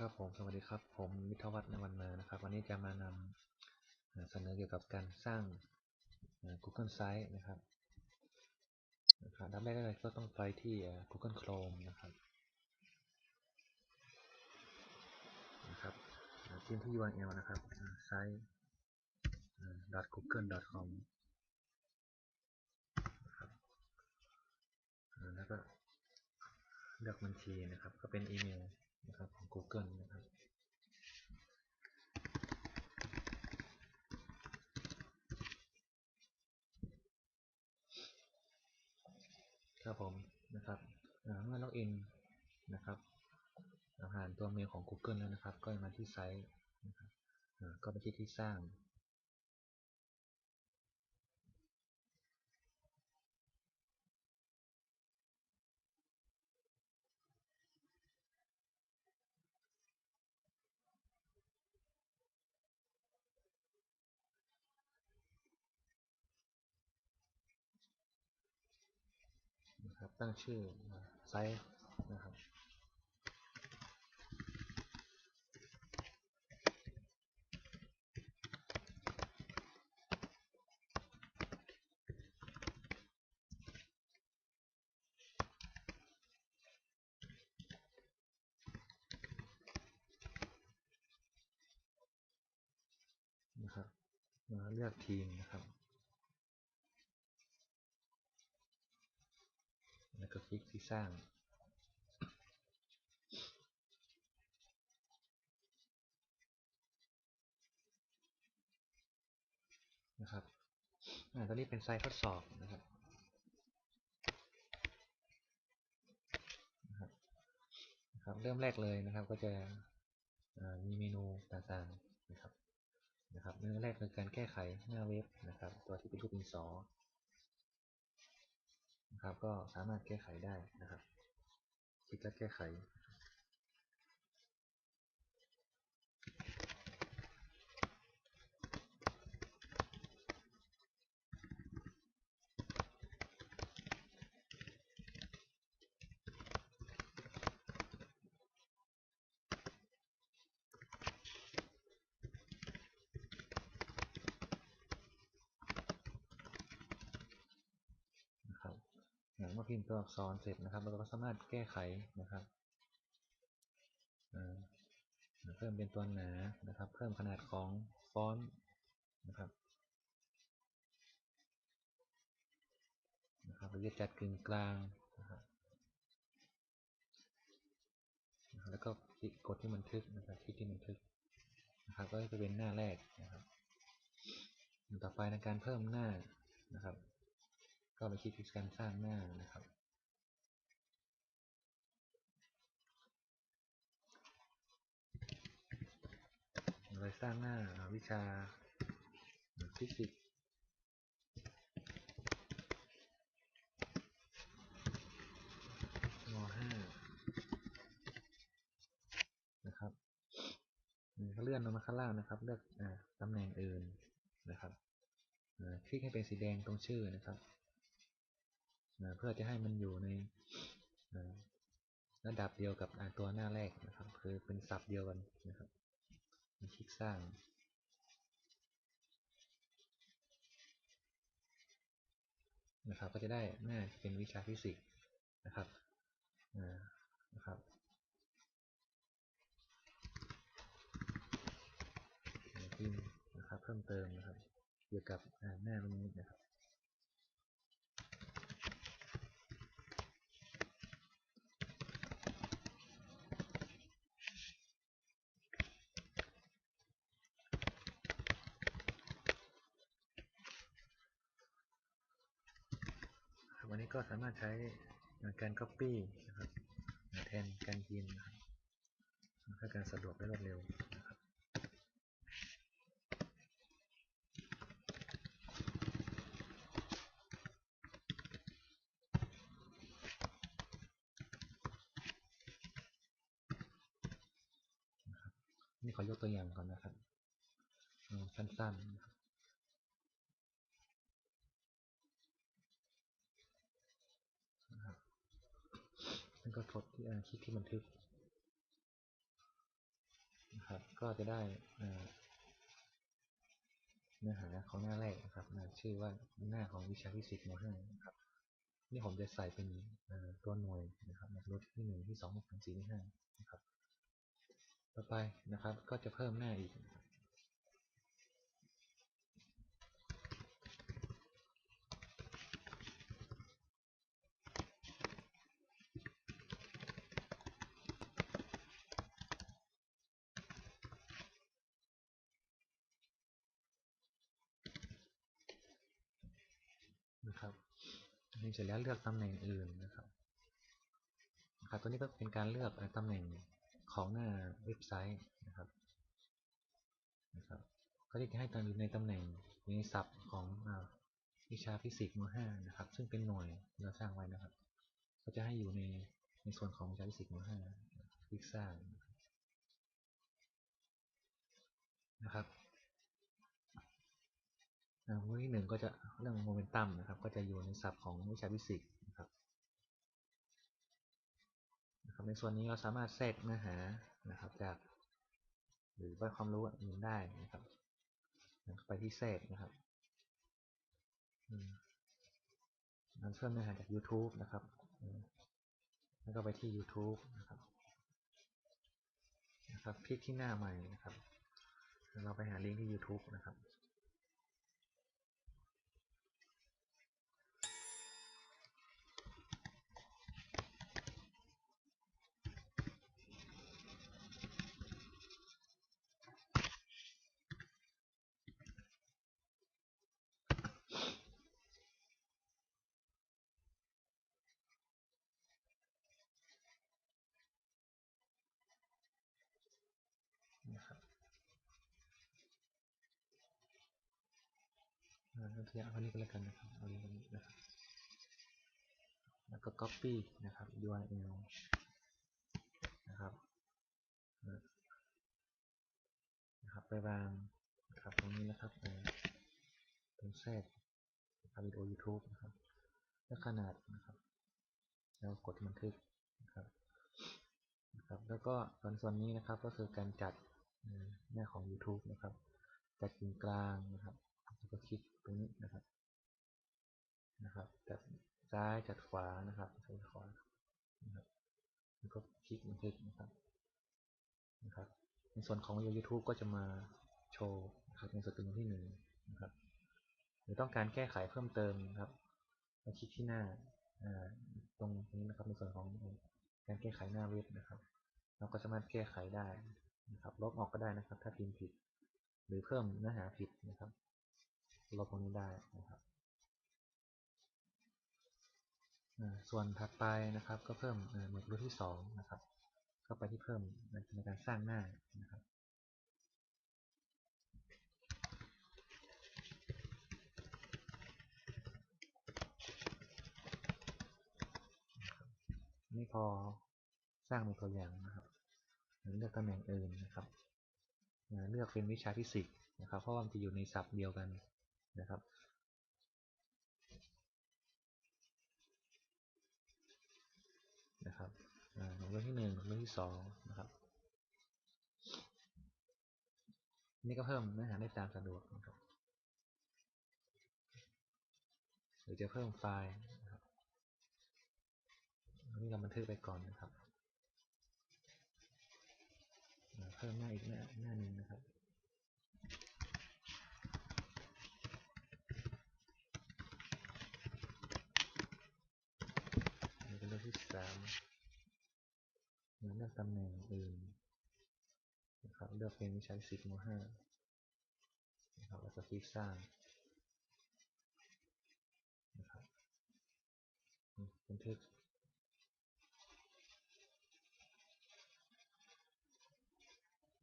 ครับผมสวัสดีครับ ผมวิทวัฒน์นวันมานะครับ วันนี้จะมานำเสนอเกี่ยวกับการสร้าง Google Site นะครับนะครับดับแรกเลยก็ต้องไปที่ Google Chrome นะครับนะครับเอ่อพิมที่ URL นะครับ site .google.com นะครับแล้วก็เลือกบัญชีนะครับ ก็เป็นอีเมล นะครับของ Google นะครับครับผมนะครับเอ่อเมื่อล็อกอินนะครับผ่านตัวเมลของ Google แล้วนะครับ ก็มาที่ไซต์นะครับก็ไปที่ที่สร้าง ตั้งชื่อไซต์นะครับ นะครับเลือกทีมนะครับ แล้วก็คลิกที่ สร้าง นะครับอ่าตอนนี้เป็นไซต์ทดสอบนะครับนะครับเริ่มแรกเลยนะครับก็จะมีเมนูต่างๆนะครับนะครับเมนูแรกคือการแก้ไขหน้าเว็บนะครับ ตัวที่เป็นรูปดินสอ นะครับ ก็สามารถแก้ไขได้นะครับ คลิกและแก้ไข อย่างเมื่อพิมพ์ตัวอักษรเสร็จนะครับ เราก็สามารถแก้ไขนะครับเพิ่มเป็นตัวหนานะครับ เพิ่มขนาดของฟอนต์นะครับนะครับหรือจะจัดกึ่งกลางนะครับแล้วก็คลิกกดที่บันทึกนะครับคลิกที่บันทึกนะครับก็จะเป็นหน้าแรกนะครับ ต่อไปในการเพิ่มหน้านะครับ ก็ไปคลิกที่การสร้างหน้านะครับ เราสร้างหน้าวิชาฟิสิกส์ม .5 นะครับก็เลื่อนลงมาข้างล่างนะครับ เลือกตำแหน่งอื่นนะครับคลิกให้เป็นสีแดงตรงชื่อนะครับ เพื่อจะให้มันอยู่ในระดับเดียวกับตัวหน้าแรกนะครับ คือเป็นศัพท์เดียวกันนะครับคลิกสร้างนะครับก็จะได้หน้าเป็นวิชาฟิสิกส์นะครับนะครับพิมนะครับเพิ่มเติมนะครับ เกี่ยวกับอ่าหน้าตรงนี้นะครับ วันนี้ก็สามารถใช้การ Copy นะครับแทนการพิมพ์นะครับเพื่อการสะดวกและรวดเร็วนะครับนี่ขอยกตัวอย่างก่อนนะครับ สั้นๆนะครับนะครับแล้ว ก็กดที่อ่าคลิกที่บันทึกนะครับ ก็จะได้เนื้อหาของหน้าแรกนะครับชื่อว่าหน้าของวิชาฟิสิกส์ม .5 นะครับนี่ผมจะใส่เป็นตัวหน่วยนะครับในรุ่นที่หนึ่งที่สองที่สามสี่ที่ห้านะครับ ต่อไปนะครับก็จะเพิ่มหน้าอีก นะครับอันนี้ เสร็จแล้วเลือกตำแหน่งอื่นนะครับครับตัวนี้ก็เป็นการเลือกตำแหน่งของหน้าเว็บไซต์นะครับนะครับ ก็จะให้ตั้งอยู่ในตำแหน่งในศัพท์ของวิชาฟิสิกส์ม .5 นะครับ ซึ่งเป็นหน่วยเราสร้างไว้นะครับ ก็จะให้อยู่ในในส่วนของวิชาฟิสิกส์ม .5 คลิกสร้างนะครับ อันที่หนึ่งก็จะเรื่องโมเมนตัมนะครับ ก็จะอยู่ในศัพท์ของวิชาฟิสิกส์นะครับนะครับในส่วนนี้เราสามารถแทรกเนื้อหานะครับจากหรือว่าความรู้อื่นได้นะครับ ไปที่แทรกนะครับอืมมันเพิ่มเนื้อหาจาก YouTube นะครับ แล้วก็ไปที่ YouTube นะครับนะครับคลิกที่หน้าใหม่นะครับ เราไปหาลิงก์ที่ YouTube นะครับนะครับ อ่าเทีเอานนี้ก็แล้วกันนะครับเอาลิงก์อันนี้นะครับแล้วก็ copy นะครับ URL นะครับนะครับ ไปวางนะครับตรงนี้นะครับเอ่อตรงแทรกนะครับวิดีโอ YouTube นะครับ แล้วขนาดนะครับ แล้วกดบันทึกนะครับนะครับ แล้วก็ส่วนส่วนนี้นะครับก็คือการจัดเอ่อหน้าของ YouTube นะครับ จัดกึ่งกลางนะครับ แล้วก็คลิกตรงนี้นะครับนะครับจัดซ้ายจัดขวานะครับซ้ายขวานะครับแล้วก็คลิกบันทึกนะครับนะครับ ในส่วนของ YouTube ก็จะมาโชว์นะครับในสตรีมที่หนึ่งนะครับหรือต้องการแก้ไขเพิ่มเติมนะครับมาคลิกที่หน้าอ่าตรงนี้นะครับในส่วนของการแก้ไขหน้าเว็บนะครับ เราก็สามารถแก้ไขได้นะครับลบออกก็ได้นะครับ ถ้าพิมพ์ผิด หรือเพิ่มเนื้อหาผิดนะครับ ลบตรงนี้ได้นะครับส่วนถัดไปนะครับ ก็เพิ่มเอ่อหมวดรูปที่สองนะครับ ก็ไปที่เพิ่มในการสร้างหน้านะครับนี่พอสร้างเป็นตัวอย่างนะครับเลือกตำแหน่งอื่นนะครับ เลือกเป็นวิชาฟิสิกส์นะครับ เพราะว่ามันจะอยู่ในศัพท์เดียวกัน นะครับนะครับอ่าเรื่องที่หนึ่งเรื่องที่สองนะครับ นี่ก็เพิ่มเนื้อหาได้ตามสะดวกนะครับหรือจะเพิ่มไฟล์นะครับอันนี้เราบันทึกไปก่อนนะครับ เพิ่มหน้าอีกหน้าหน้าหนึ่งนะครับ อันนี้เป็นเรื่องที่ สามเลือกตำแหน่งอื่นนะครับเลือกเป็นวิชาฟิสิกส์ม .5 นะครับแล้วก็คลิกสร้างนะครับบันทึก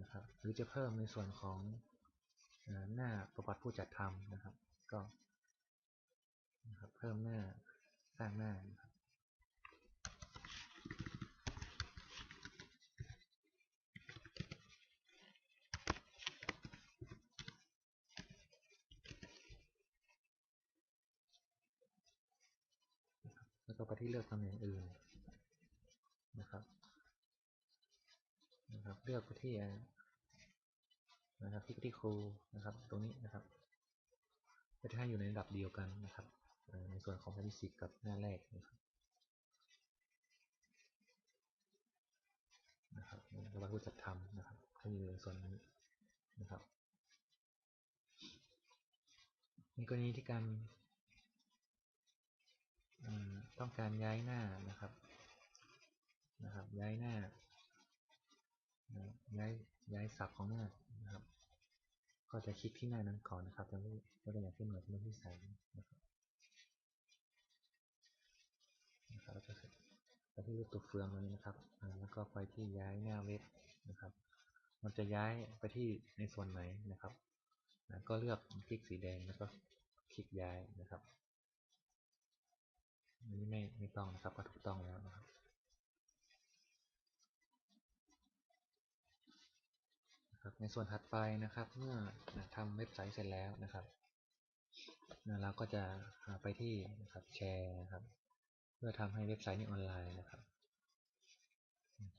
นะครับหรือจะเพิ่มในส่วนของหน้าประวัติผู้จัดทำนะครับ ก็นะครับเพิ่มหน้าสร้างหน้านะครับ แล้วก็ไปที่เลือกตำแหน่งอื่นนะครับนะครับเลือกไปที่นะครับคลิกที่ครูนะครับ ตรงนี้นะครับก็จะให้อยู่ในระดับเดียวกันนะครับในส่วนของแพทฟิสิกกับหน้าแรกนะครับนะครับระบายผู้จัดทำนะครับให้อยู่ในส่วนนี้นะครับในกรณีที่การอ่อ ต้องการย้ายหน้านะครับนะครับย้ายหน้าย้ายย้ายศัพท์ของหน้านะครับ ก็จะคลิกที่หน้านั้นก่อนนะครับจะไม่ก็จะอย่างที่หน่วยที่หน่วยที่สามนะครับนะครับแล้วก็ไปที่รูปตัวเฟืองตรงนี้นะครับอ่าแล้วก็ไปที่ย้ายหน้าเว็บนะครับ มันจะย้ายไปที่ในส่วนไหนนะครับก็เลือกคลิกสีแดงแล้วก็คลิกย้ายนะครับ นี้ไม่ไม่ต้องนะครับก็ถูกต้องแล้วนะครับครับในส่วนถัดไปนะครับ เมื่อทำเว็บไซต์เสร็จแล้วนะครับเราก็จะไปที่นะครับแชร์นะครับ เพื่อทำให้เว็บไซต์นี้ออนไลน์นะครับ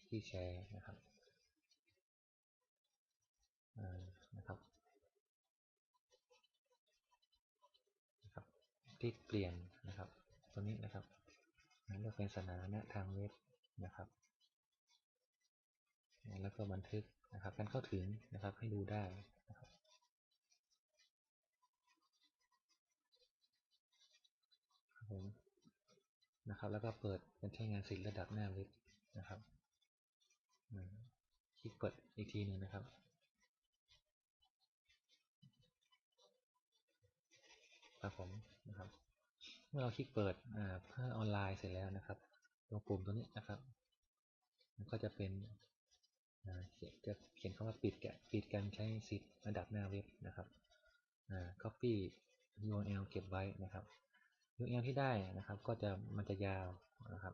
ที่แชร์นะครับนะครับนะครับคลิกเปลี่ยน ตัวนี้นะครับเลือกเป็นสถานะทางเว็บนะครับแล้วก็บันทึกนะครับ การเข้าถึงนะครับให้ดูได้นะครับผมนะครับ แล้วก็เปิดการใช้งานสิทธิ์ระดับหน้าเว็บนะครับคลิกเปิดอีกทีหนึ่งนะครับครับผมนะครับ มื่อเราคลิกเปิดเพื่อออนไลน์เสร็จแล้วนะครับตรงปุ่มตัวนี้นะครับ มันก็จะเป็นจะเขียนคำว่าปิดแกปิดการใช้สิทธิ์ระดับหน้าเว็บนะครับ copy URL เก็บไว้นะครับ URL ที่ได้นะครับ ก็จะมันจะยาวนะครับ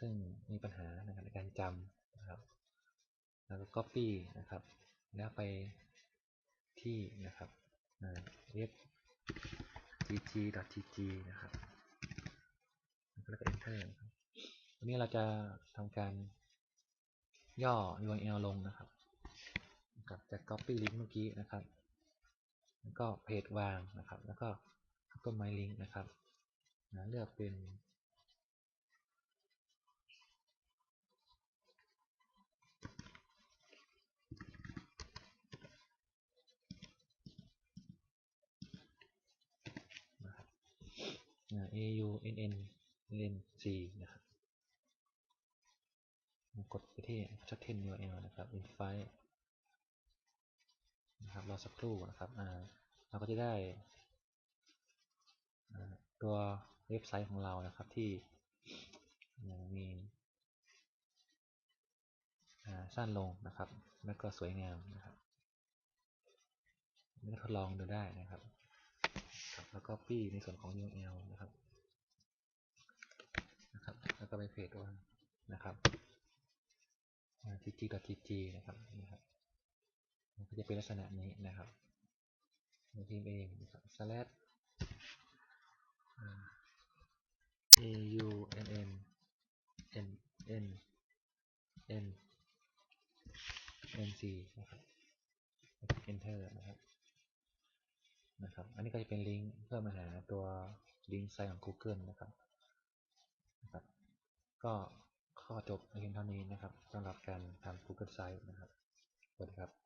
ซึ่งมีปัญหาในการจำนะครับ แล้วก็ copy นะครับ แล้วไปที่นะครับเว็บ gg.gg นะครับ แล้วก็ enter นะครับวันนี้เราจะทำการย่อ URL ลงนะครับกับจาก copy link เมื่อกี้นะครับ แล้วก็เพจวางนะครับ แล้วก็ต้นไม้ลิงก์นะครับนะเลือกเป็นนะครับ a u n n n c นะครับกดไปที่ c h a t 10 URL นะครับ invite นะครับรอสักครู่นะครับเราก็จะได้ตัวเว็บไซต์ของเรานะครับที่มีสั้นลงนะครับ แล้วก็สวยงามนะครับนี่ทดลองดูได้นะครับ แล้วก็ปี้ในส่วนของ URL นะครับนะครับ แล้วก็ไปเพจว่านะครับ gg.gg นะครับนะครับมันก็จะเป็นลักษณะนี้นะครับในทีมเองนะครับ slash a u n n n n n n c นะครับ enter นะครับ นะครับ อันนี้ก็จะเป็นลิงก์เพื่อมาหาตัวลิงก์ไซต์ของ Google นะครับนะครับ ก็ข้อจบเพียงเท่านี้นะครับสำหรับการทำ Google Site นะครับสวัสดีครับ